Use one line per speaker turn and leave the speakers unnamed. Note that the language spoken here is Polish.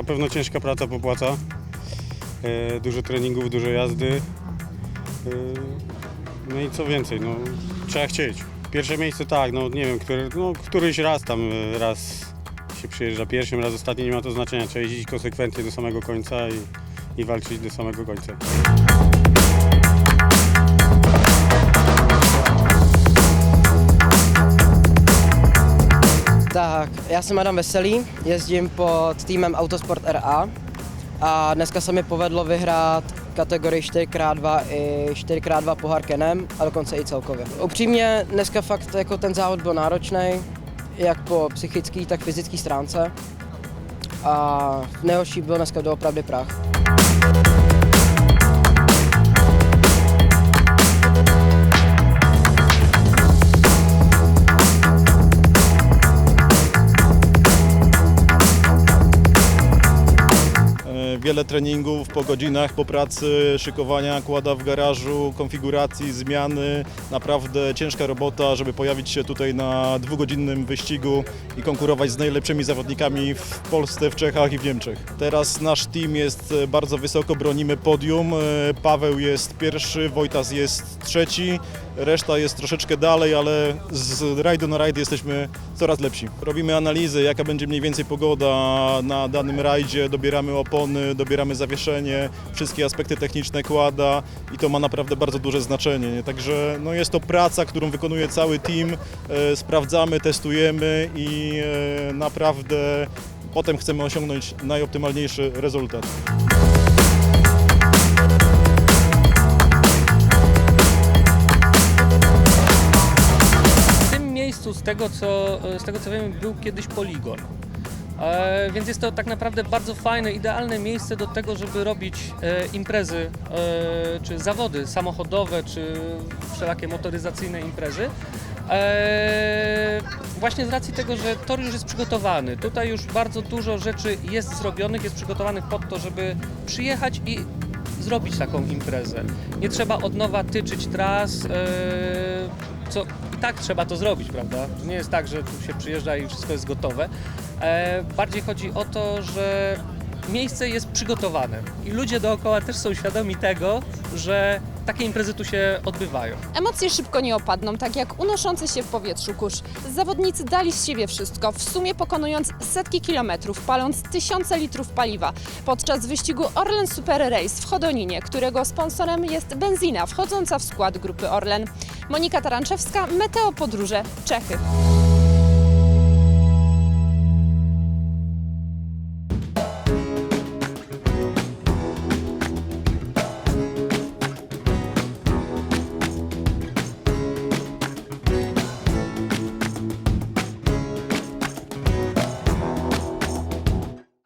na pewno ciężka praca popłaca. E, dużo treningów, dużo jazdy. E, no i co więcej, no, trzeba chcieć. Pierwsze miejsce tak, no nie wiem, który, no, któryś raz tam e, raz się przyjeżdża pierwszym, raz ostatni, nie ma to znaczenia. Trzeba jeździć konsekwentnie do samego końca i, i walczyć do samego końca.
Tak, já jsem Adam Veselý, jezdím pod týmem Autosport RA a dneska se mi povedlo vyhrát kategorii 4x2 i 4x2 pohár Kenem a dokonce i celkově. Upřímně dneska fakt jako ten závod byl náročný, jak po psychické, tak fyzické stránce a nejhorší byl dneska doopravdy prach.
Wiele treningów po godzinach, po pracy, szykowania kłada w garażu, konfiguracji, zmiany. Naprawdę ciężka robota, żeby pojawić się tutaj na dwugodzinnym wyścigu i konkurować z najlepszymi zawodnikami w Polsce, w Czechach i w Niemczech. Teraz nasz team jest e, bardzo wysoko, bronimy podium. E, Paweł jest pierwszy, Wojtas jest trzeci, reszta jest troszeczkę dalej, ale z rajdu na rajd jesteśmy coraz lepsi. Robimy analizy, jaka będzie mniej więcej pogoda na danym rajdzie, dobieramy opony, dobieramy zawieszenie, wszystkie aspekty techniczne kłada i to ma naprawdę bardzo duże znaczenie. Nie? Także no jest to praca, którą wykonuje cały team, e, sprawdzamy, testujemy i e, naprawdę potem chcemy osiągnąć najoptymalniejszy rezultat.
Tego co, z tego co wiem, był kiedyś poligon. E, więc jest to tak naprawdę bardzo fajne, idealne miejsce do tego, żeby robić e, imprezy, e, czy zawody samochodowe, czy wszelakie motoryzacyjne imprezy. E, właśnie z racji tego, że tor już jest przygotowany. Tutaj już bardzo dużo rzeczy jest zrobionych, jest przygotowanych pod to, żeby przyjechać i zrobić taką imprezę. Nie trzeba od nowa tyczyć tras, e, co i tak trzeba to zrobić, prawda? To nie jest tak, że tu się przyjeżdża i wszystko jest gotowe. E, bardziej chodzi o to, że miejsce jest przygotowane i ludzie dookoła też są świadomi tego, że takie imprezy tu się odbywają.
Emocje szybko nie opadną, tak jak unoszący się w powietrzu kurz. Zawodnicy dali z siebie wszystko, w sumie pokonując setki kilometrów, paląc tysiące litrów paliwa podczas wyścigu Orlen Super Race w Chodoninie, którego sponsorem jest benzina wchodząca w skład grupy Orlen. Monika Taranczewska, Meteo Podróże, Czechy.